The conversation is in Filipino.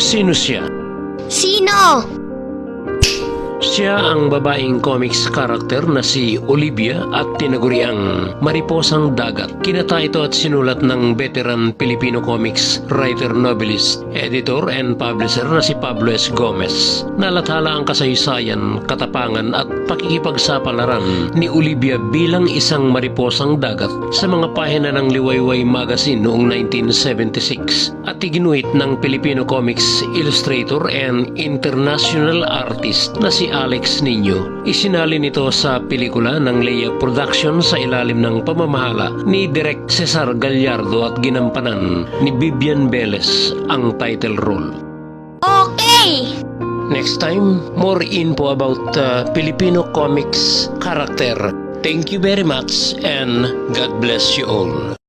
Sino siya? Sino? Siya ang babaeng comics character na si Olivia at tinaguriang Mariposang Dagat. Kinata ito at sinulat ng veteran Filipino comics writer, novelist, editor and publisher na si Pablo S. Gomez. Nalathala ang kasaysayan, katapangan at pakikipagsapalaran ni Olivia bilang isang Mariposang Dagat sa mga pahina ng Liwayway Magazine noong 1976 at iginuhit ng Filipino comics illustrator and international artist na si Alex Nino. Isinalin ito sa pelikula ng Leia Production sa ilalim ng pamamahala ni Direk Cesar Gallardo at ginampanan ni Vivian Velez ang title role. Okay! Next time, more info about uh, Filipino comics character. Thank you very much and God bless you all.